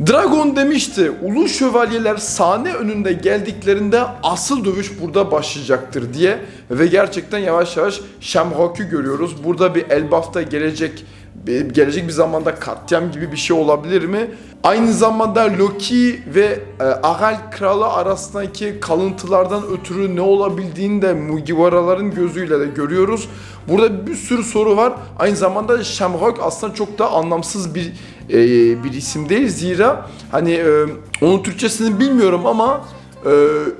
Dragon demişti, ulu şövalyeler sahne önünde geldiklerinde asıl dövüş burada başlayacaktır diye ve gerçekten yavaş yavaş Shamrock'u görüyoruz. Burada bir Elbaf'ta gelecek gelecek bir zamanda katliam gibi bir şey olabilir mi? Aynı zamanda Loki ve e, Agal Kralı arasındaki kalıntılardan ötürü ne olabildiğini de Mugiwaraların gözüyle de görüyoruz. Burada bir sürü soru var. Aynı zamanda Shamrock aslında çok da anlamsız bir e, bir isim değil. Zira hani e, onun Türkçesini bilmiyorum ama e,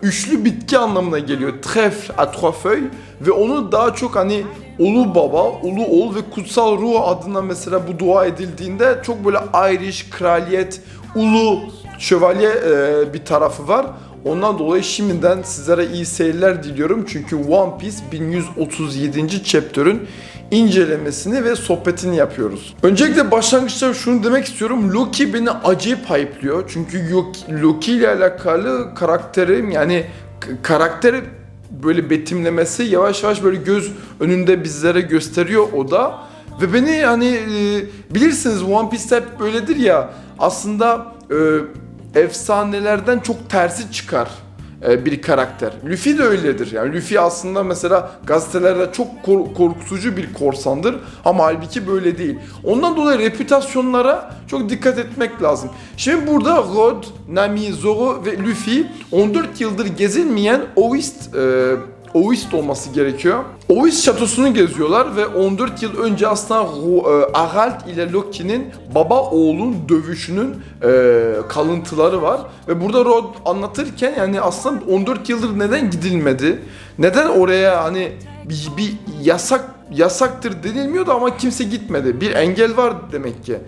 üçlü bitki anlamına geliyor. Trèfle à trois feuilles ve onu daha çok hani Ulu Baba, Ulu Oğul ve Kutsal Ruh adına mesela bu dua edildiğinde çok böyle Irish, kraliyet, ulu şövalye e, bir tarafı var. Ondan dolayı şimdiden sizlere iyi seyirler diliyorum. Çünkü One Piece 1137. chapter'ın incelemesini ve sohbetini yapıyoruz. Öncelikle başlangıçta şunu demek istiyorum. Loki beni acayip hype'lıyor. Çünkü Loki, ile alakalı karakterim yani karakteri böyle betimlemesi yavaş yavaş böyle göz önünde bizlere gösteriyor o da. Ve beni hani e, bilirsiniz One Piece hep böyledir ya aslında e, efsanelerden çok tersi çıkar e, bir karakter. Luffy de öyledir. Yani Luffy aslında mesela gazetelerde çok kor- korkutucu bir korsandır ama halbuki böyle değil. Ondan dolayı reputasyonlara çok dikkat etmek lazım. Şimdi burada Rod, Nami, Zoro ve Luffy 14 yıldır gezilmeyen Oist e, Oist olması gerekiyor. Oist şatosunu geziyorlar ve 14 yıl önce aslında e, Aralt ile Loki'nin baba oğlun dövüşünün e, kalıntıları var. Ve burada Rod anlatırken yani aslında 14 yıldır neden gidilmedi? Neden oraya hani bir, bir yasak yasaktır denilmiyordu ama kimse gitmedi. Bir engel var demek ki.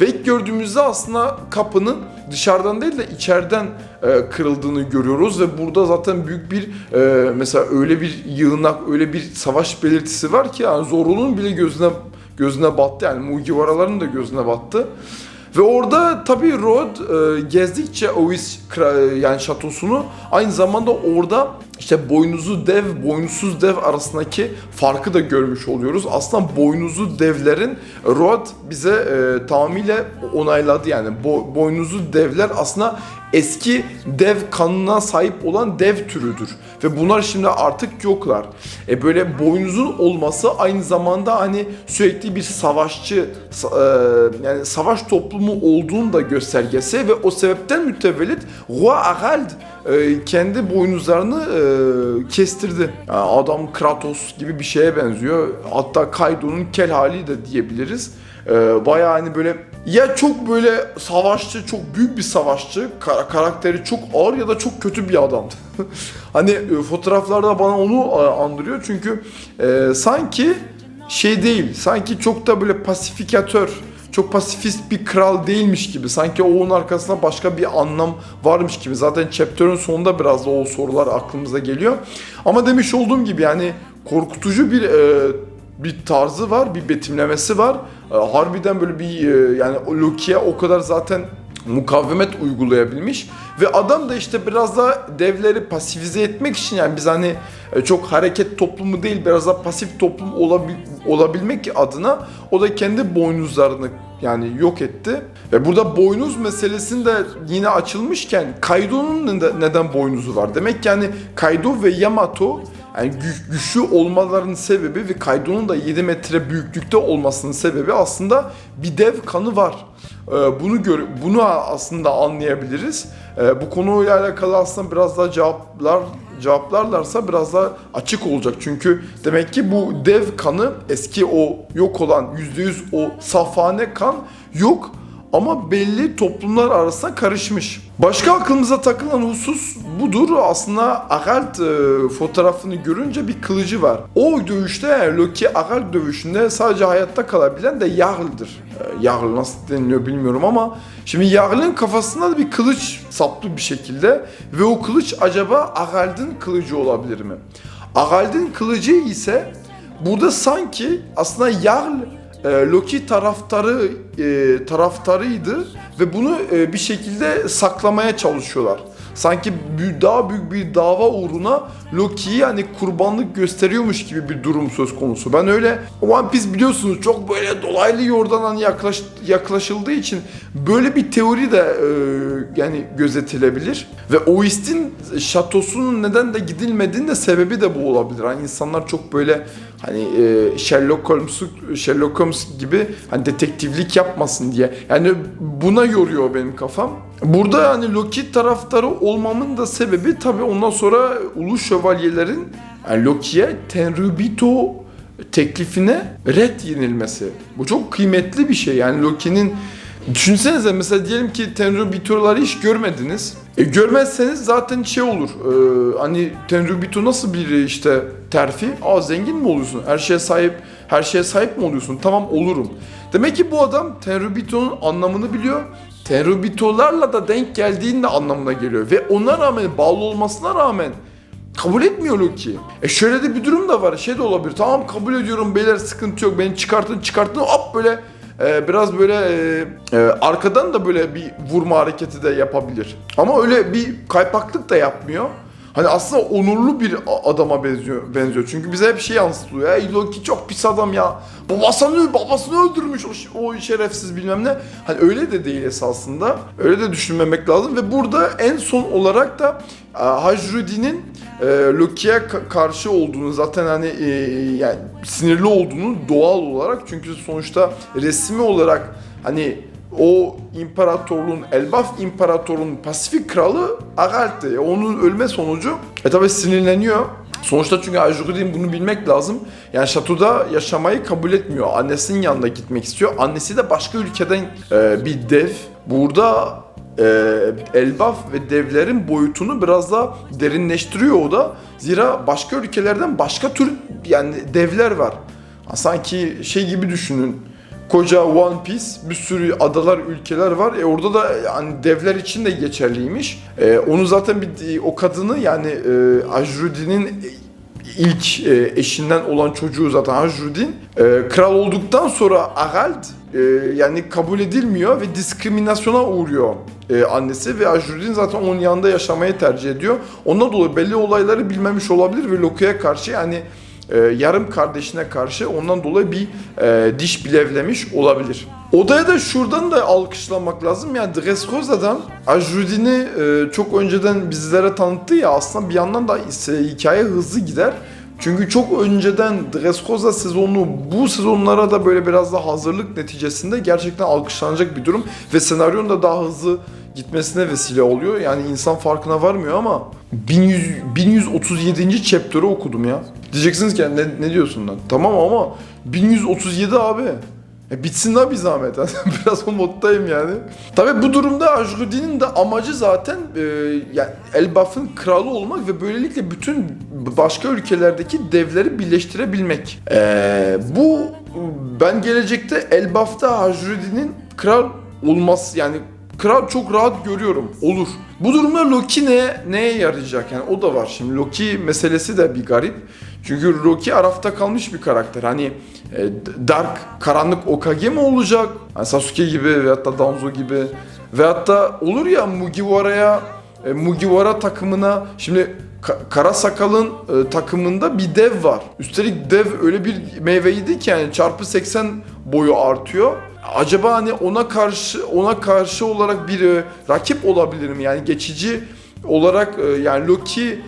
Ve ilk gördüğümüzde aslında kapının dışarıdan değil de içeriden e, kırıldığını görüyoruz ve burada zaten büyük bir e, mesela öyle bir yığınak, öyle bir savaş belirtisi var ki yani Zoro'nun bile gözüne gözüne battı yani Mugiwara'ların da gözüne battı. Ve orada tabii Rod e, gezdikçe Ois yani şatosunu aynı zamanda orada işte boynuzlu dev, boynuzsuz dev arasındaki farkı da görmüş oluyoruz. Aslında boynuzlu devlerin Rod bize e, tamamıyla onayladı yani. Bo- boynuzlu devler aslında eski dev kanına sahip olan dev türüdür. Ve bunlar şimdi artık yoklar. E böyle boynuzun olması aynı zamanda hani sürekli bir savaşçı sa- e, yani savaş toplumu olduğunu da göstergesi ve o sebepten mütevellit Roi Harald e, kendi boynuzlarını e, kestirdi. Yani adam Kratos gibi bir şeye benziyor. Hatta Kaido'nun kel hali de diyebiliriz. Bayağı hani böyle ya çok böyle savaşçı, çok büyük bir savaşçı, kar- karakteri çok ağır ya da çok kötü bir adamdı. hani e, fotoğraflarda bana onu e, andırıyor çünkü e, sanki şey değil, sanki çok da böyle pasifikatör, çok pasifist bir kral değilmiş gibi. Sanki onun arkasında başka bir anlam varmış gibi. Zaten chapter'ın sonunda biraz da o sorular aklımıza geliyor. Ama demiş olduğum gibi yani korkutucu bir e, bir tarzı var, bir betimlemesi var. E, harbiden böyle bir e, yani Loki'ye o kadar zaten mukavemet uygulayabilmiş ve adam da işte biraz da devleri pasifize etmek için yani biz hani e, çok hareket toplumu değil biraz da pasif toplum olabil, olabilmek adına o da kendi boynuzlarını yani yok etti. Ve burada boynuz meselesinde yine açılmışken Kaido'nun neden boynuzu var? Demek ki yani Kaido ve Yamato yani gü- güçlü olmalarının sebebi ve Kaido'nun da 7 metre büyüklükte olmasının sebebi aslında bir dev kanı var. Ee, bunu gör bunu aslında anlayabiliriz. Ee, bu konuyla alakalı aslında biraz daha cevaplar cevaplarlarsa biraz daha açık olacak. Çünkü demek ki bu dev kanı eski o yok olan %100 o safane kan yok ama belli toplumlar arasında karışmış. Başka aklımıza takılan husus budur. Aslında Agalt e, fotoğrafını görünce bir kılıcı var. O dövüşte Loki Agalt dövüşünde sadece hayatta kalabilen de Jarl'dır. E, Jarl nasıl deniliyor bilmiyorum ama şimdi Jarl'ın kafasında da bir kılıç saplı bir şekilde ve o kılıç acaba Agalt'ın kılıcı olabilir mi? Agalt'ın kılıcı ise burada sanki aslında Jarl e, Loki taraftarı e, taraftarıydı ve bunu e, bir şekilde saklamaya çalışıyorlar. Sanki daha büyük bir dava uğruna Loki'yi hani kurbanlık gösteriyormuş gibi bir durum söz konusu. Ben öyle One Piece biliyorsunuz çok böyle dolaylı yoldan hani yaklaş, yaklaşıldığı için böyle bir teori de e, yani gözetilebilir. Ve Oist'in şatosunun neden de gidilmediğinin de sebebi de bu olabilir. Hani insanlar çok böyle hani e, Sherlock Holmes Sherlock Holmes gibi hani detektiflik yapmasın diye. Yani buna yoruyor benim kafam. Burada hani Loki taraftarı olmamın da sebebi tabii ondan sonra Ulu Şövalyelerin yani Loki'ye Tenryubito teklifine red yenilmesi. Bu çok kıymetli bir şey. Yani Loki'nin Düşünsenize mesela diyelim ki Tenryubito'ları hiç görmediniz. E, görmezseniz zaten şey olur. e, hani Tenryubito nasıl bir işte terfi? Aa zengin mi oluyorsun? Her şeye sahip, her şeye sahip mi oluyorsun? Tamam olurum. Demek ki bu adam Tenryubito'nun anlamını biliyor. Tenryubito'larla da denk geldiğinin de anlamına geliyor. Ve ona rağmen, bağlı olmasına rağmen kabul etmiyor Loki. E şöyle de bir durum da var. Şey de olabilir. Tamam kabul ediyorum beyler sıkıntı yok. Beni çıkartın çıkartın. Hop böyle e, biraz böyle e, e, arkadan da böyle bir vurma hareketi de yapabilir. Ama öyle bir kaypaklık da yapmıyor. Hani aslında onurlu bir adama benziyor benziyor. Çünkü bize hep şey yansıtılıyor. Ey Loki çok pis adam ya. Babasını babasını öldürmüş o, o şerefsiz bilmem ne. Hani öyle de değil esasında. Öyle de düşünmemek lazım ve burada en son olarak da e, Hajrudi'nin e, Loki'ye ka- karşı olduğunu zaten hani e, yani sinirli olduğunu doğal olarak çünkü sonuçta resmi olarak hani o imparatorluğun, Elbaf imparatorluğunun Pasifik kralı Agal'ti. Onun ölme sonucu e tabi sinirleniyor. Sonuçta çünkü Ajurudin bunu bilmek lazım. Yani şatoda yaşamayı kabul etmiyor. Annesinin yanına gitmek istiyor. Annesi de başka ülkeden e, bir dev. Burada e, Elbaf ve devlerin boyutunu biraz daha derinleştiriyor o da. Zira başka ülkelerden başka tür yani devler var. Sanki şey gibi düşünün. Koca One Piece bir sürü adalar, ülkeler var. E orada da yani devler için de geçerliymiş. E, onu zaten bir o kadını yani e, Ajrudi'nin ilk e, eşinden olan çocuğu zaten Ajrudin. E, kral olduktan sonra Agald e, yani kabul edilmiyor ve diskriminasyona uğruyor e, annesi ve Ajrudin zaten onun yanında yaşamayı tercih ediyor. Ondan dolayı belli olayları bilmemiş olabilir ve Loki'ye karşı yani e, yarım kardeşine karşı ondan dolayı bir e, diş bilevlemiş olabilir. Odaya da şuradan da alkışlamak lazım. Yani Dressrosa'dan Ajrudin'i e, çok önceden bizlere tanıttı ya aslında bir yandan da hikaye hızlı gider. Çünkü çok önceden Dressrosa sezonu bu sezonlara da böyle biraz da hazırlık neticesinde gerçekten alkışlanacak bir durum ve senaryonun da daha hızlı gitmesine vesile oluyor. Yani insan farkına varmıyor ama 1100, 1137. chapter'ı okudum ya. Diyeceksiniz ki ne, ne diyorsun lan? Tamam ama 1137 abi. E bitsin la bir zahmet. Biraz o moddayım yani. Tabi bu durumda Ajrudi'nin de amacı zaten e, yani Elbaf'ın kralı olmak ve böylelikle bütün başka ülkelerdeki devleri birleştirebilmek. E, bu ben gelecekte Elbaf'ta Ajrudi'nin kral olması yani kral çok rahat görüyorum. Olur. Bu durumda Loki ne, neye yarayacak? Yani o da var. Şimdi Loki meselesi de bir garip. Çünkü Loki arafta kalmış bir karakter. Hani e, Dark, karanlık Okage mi olacak? Hani Sasuke gibi veyahut da Danzo gibi. Veyahut da olur ya Mugiwara'ya, e, Mugiwara takımına şimdi Ka- Kara Sakal'ın e, takımında bir dev var. Üstelik dev öyle bir meyveydi ki yani çarpı 80 boyu artıyor. Acaba hani ona karşı ona karşı olarak bir e, rakip olabilir mi? Yani geçici olarak e, yani Loki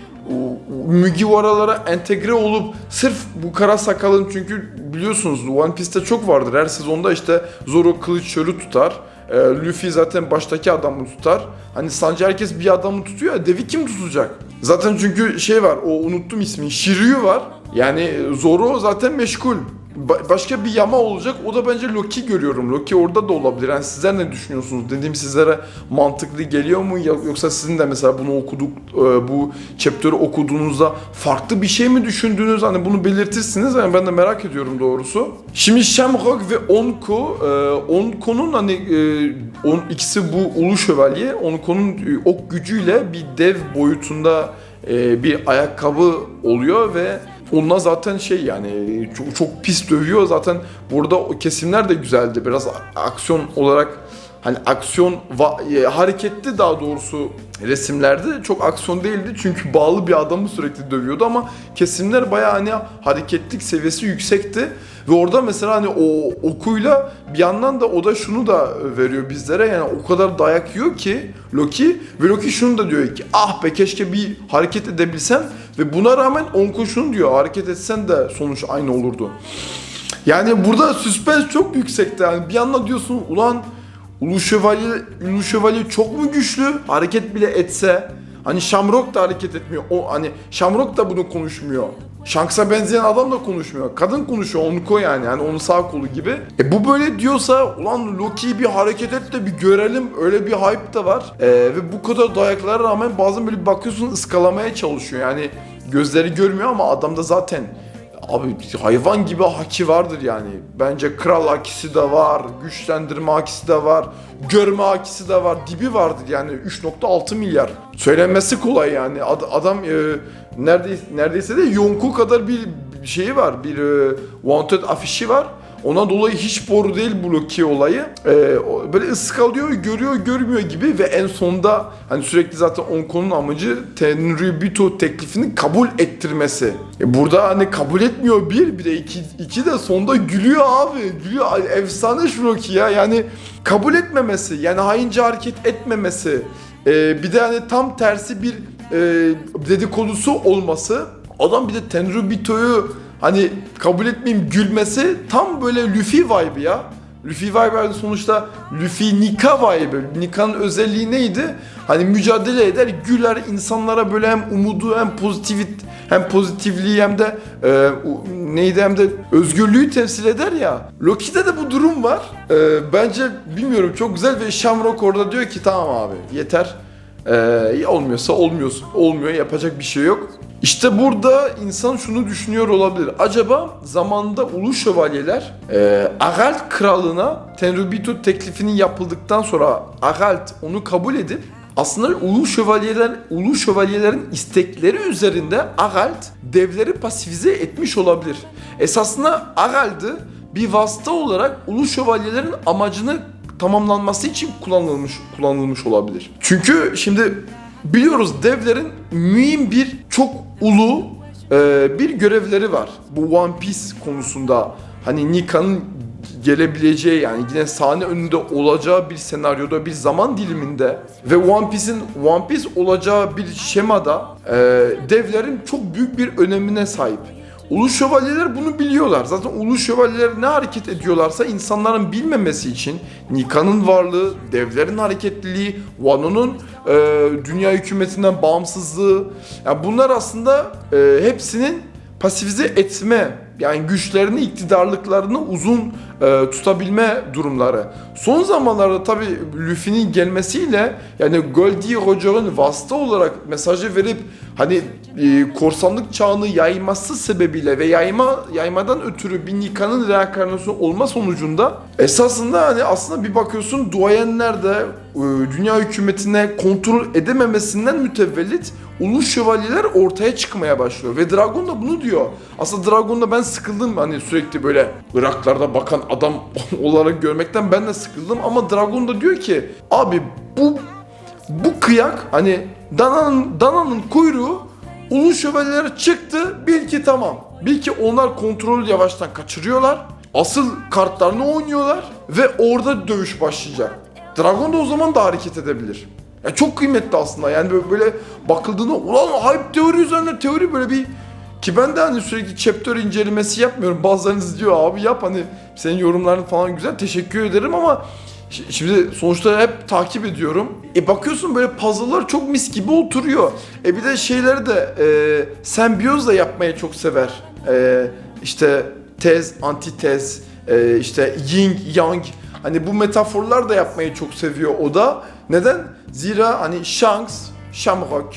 Mugiwara'lara entegre olup sırf bu kara sakalın çünkü biliyorsunuz One Piece'te çok vardır. Her sezonda işte Zoro kılıç çölü tutar. E, Luffy zaten baştaki adamı tutar. Hani sence herkes bir adamı tutuyor ya devi kim tutacak? Zaten çünkü şey var o unuttum ismini Shiryu var. Yani Zoro zaten meşgul. Ba- başka bir yama olacak. O da bence Loki görüyorum. Loki orada da olabilir. Yani sizler ne düşünüyorsunuz? Dediğim sizlere mantıklı geliyor mu? Yoksa sizin de mesela bunu okuduk, e, bu chapter'ı okuduğunuzda farklı bir şey mi düşündünüz? Hani bunu belirtirsiniz. Yani ben de merak ediyorum doğrusu. Şimdi Shamrock ve Onko, e, Onko'nun hani e, on, ikisi bu Ulu Şövalye. Onko'nun ok gücüyle bir dev boyutunda bir ayakkabı oluyor ve onunla zaten şey yani çok, çok pis dövüyor. Zaten burada o kesimler de güzeldi. Biraz aksiyon olarak hani aksiyon va- e, hareketli daha doğrusu resimlerde çok aksiyon değildi. Çünkü bağlı bir adamı sürekli dövüyordu ama kesimler bayağı hani hareketlik seviyesi yüksekti. Ve orada mesela hani o okuyla bir yandan da o da şunu da veriyor bizlere. Yani o kadar dayak yiyor ki Loki ve Loki şunu da diyor ki ah be keşke bir hareket edebilsem ve buna rağmen Onko şunu diyor hareket etsen de sonuç aynı olurdu. Yani burada süspens çok yüksekti yani bir yandan diyorsun ulan Ulu Şövalye, Ulu Şövalye çok mu güçlü hareket bile etse hani Shamrock da hareket etmiyor o hani Shamrock da bunu konuşmuyor. Shanks'a benzeyen adam da konuşmuyor. Kadın konuşuyor Onko yani. Yani onun sağ kolu gibi. E bu böyle diyorsa ulan Loki'yi bir hareket et de bir görelim. Öyle bir hype da var. E, ve bu kadar dayaklara rağmen bazen böyle bakıyorsun ıskalamaya çalışıyor. Yani gözleri görmüyor ama adamda zaten Abi hayvan gibi haki vardır yani. Bence kral hakisi de var, güçlendirme hakisi de var, görme hakisi de var, dibi vardır yani 3.6 milyar. Söylenmesi kolay yani. Ad- adam e, neredeyse, neredeyse de Yonku kadar bir şeyi var, bir e, wanted afişi var. Ona dolayı hiç boru değil bu Loki olayı. Ee, böyle ıskalıyor, görüyor, görmüyor gibi ve en sonda hani sürekli zaten Onko'nun amacı Tenryubito teklifini kabul ettirmesi. E burada hani kabul etmiyor bir, bir de iki, iki de sonda gülüyor abi. Gülüyor. Efsane Loki ya. Yani kabul etmemesi, yani haince hareket etmemesi. Ee, bir de hani tam tersi bir e, dedikodusu olması. Adam bir de Tenryubito'yu hani kabul etmeyeyim gülmesi tam böyle Luffy vibe ya. Luffy vibe yani sonuçta Luffy Nika vibe. Nika'nın özelliği neydi? Hani mücadele eder, güler, insanlara böyle hem umudu hem pozitivit hem pozitifliği hem de e, neydi hem de özgürlüğü temsil eder ya. Loki'de de bu durum var. E, bence bilmiyorum çok güzel ve Shamrock orada diyor ki tamam abi yeter. Ee, olmuyorsa olmuyorsun. Olmuyor yapacak bir şey yok. İşte burada insan şunu düşünüyor olabilir. Acaba zamanda Ulu Şövalyeler e, Agalt kralına Tenryubito teklifinin yapıldıktan sonra Agalt onu kabul edip aslında Ulu Şövalyeler Ulu Şövalyelerin istekleri üzerinde Agalt devleri pasifize etmiş olabilir. Esasında Agalt'ı bir vasıta olarak Ulu Şövalyelerin amacını tamamlanması için kullanılmış kullanılmış olabilir. Çünkü şimdi biliyoruz devlerin mühim bir çok ulu e, bir görevleri var. Bu One Piece konusunda hani Nika'nın gelebileceği yani yine sahne önünde olacağı bir senaryoda bir zaman diliminde ve One Piece'in One Piece olacağı bir şemada e, devlerin çok büyük bir önemine sahip. Ulu şövalyeler bunu biliyorlar. Zaten ulu şövalyeler ne hareket ediyorlarsa insanların bilmemesi için Nika'nın varlığı, devlerin hareketliliği, Wano'nun e, dünya hükümetinden bağımsızlığı, yani bunlar aslında e, hepsinin pasifize etme yani güçlerini, iktidarlıklarını uzun e, tutabilme durumları. Son zamanlarda tabi Luffy'nin gelmesiyle yani Goldie Roger'ın vasıta olarak mesajı verip hani e, korsanlık çağını yayması sebebiyle ve yayma yaymadan ötürü bir Nika'nın reenkarnasyonu olma sonucunda esasında hani aslında bir bakıyorsun duayenler de e, dünya hükümetine kontrol edememesinden mütevellit ulu şövalyeler ortaya çıkmaya başlıyor ve Dragon da bunu diyor. Aslında Dragon'da ben sıkıldım hani sürekli böyle Iraklarda bakan adam olarak görmekten ben de sıkıldım ama Dragon da diyor ki abi bu bu kıyak hani dananın dananın kuyruğu ulu şövalyelere çıktı bil ki tamam. Bil ki onlar kontrolü yavaştan kaçırıyorlar. Asıl kartlarını oynuyorlar ve orada dövüş başlayacak. Dragon da o zaman da hareket edebilir. Ya çok kıymetli aslında yani böyle bakıldığında ulan hype teori üzerine teori böyle bir ki ben de hani sürekli chapter incelemesi yapmıyorum. Bazılarınız diyor abi yap hani senin yorumların falan güzel teşekkür ederim ama şi- şimdi sonuçta hep takip ediyorum. E bakıyorsun böyle puzzle'lar çok mis gibi oturuyor. E bir de şeyleri de e, sembiyoz da yapmayı çok sever. E, işte tez, antitez, e, işte yin, yang hani bu metaforlar da yapmayı çok seviyor o da. Neden? Zira hani Shanks, Shamrock,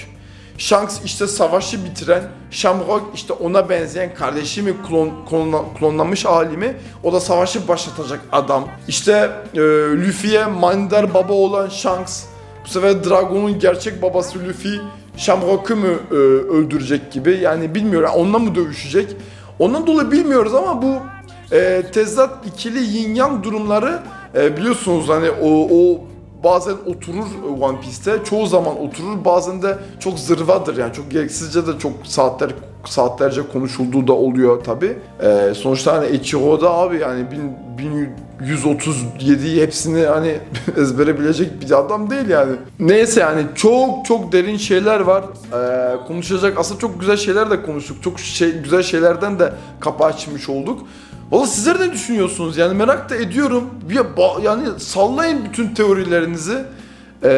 Shanks işte savaşı bitiren, Shamrock işte ona benzeyen kardeşi mi klon, klonla- klonlanmış hali mi? O da savaşı başlatacak adam. İşte e, Luffy'ye manidar baba olan Shanks. Bu sefer Dragon'un gerçek babası Luffy. Shamrock'u mu e, öldürecek gibi. Yani bilmiyorum onunla mı dövüşecek. Ondan dolayı bilmiyoruz ama bu e, tezat ikili yin yang durumları e, biliyorsunuz hani o, o bazen oturur One Piece'te. Çoğu zaman oturur. Bazen de çok zırvadır yani çok gereksizce de çok saatler saatlerce konuşulduğu da oluyor tabi. Ee, sonuçta hani Ichiro'da abi yani bin, 1137 hepsini hani ezbere bilecek bir adam değil yani. Neyse yani çok çok derin şeyler var. Ee, konuşacak aslında çok güzel şeyler de konuştuk. Çok şey güzel şeylerden de kapı açmış olduk. Valla sizler ne düşünüyorsunuz? Yani merak da ediyorum. Ba- yani sallayın bütün teorilerinizi. Ee,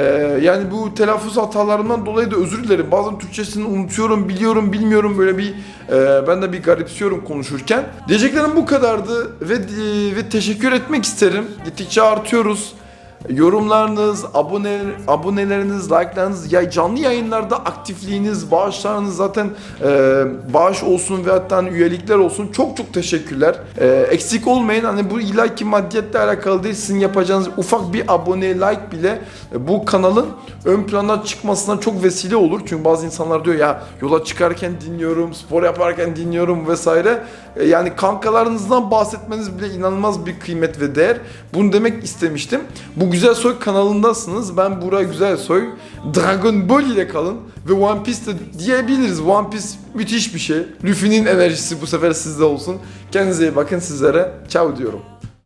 yani bu telaffuz hatalarından dolayı da özür dilerim. Bazen Türkçesini unutuyorum, biliyorum, bilmiyorum böyle bir e, ben de bir garipsiyorum konuşurken. Diyeceklerim bu kadardı ve e, ve teşekkür etmek isterim. Gittikçe artıyoruz. Yorumlarınız, abone aboneleriniz, like'larınız, ya canlı yayınlarda aktifliğiniz, bağışlarınız zaten e, bağış olsun ve hatta hani üyelikler olsun çok çok teşekkürler. E, eksik olmayın hani bu illa ki maddiyetle alakalı değil sizin yapacağınız ufak bir abone like bile e, bu kanalın ön plana çıkmasına çok vesile olur. Çünkü bazı insanlar diyor ya yola çıkarken dinliyorum, spor yaparken dinliyorum vesaire. E, yani kankalarınızdan bahsetmeniz bile inanılmaz bir kıymet ve değer. Bunu demek istemiştim. Bu Güzel Soy kanalındasınız. Ben Burak Güzel Soy. Dragon Ball ile kalın ve One Piece de diyebiliriz. One Piece müthiş bir şey. Luffy'nin enerjisi bu sefer sizde olsun. Kendinize iyi bakın sizlere. Ciao diyorum.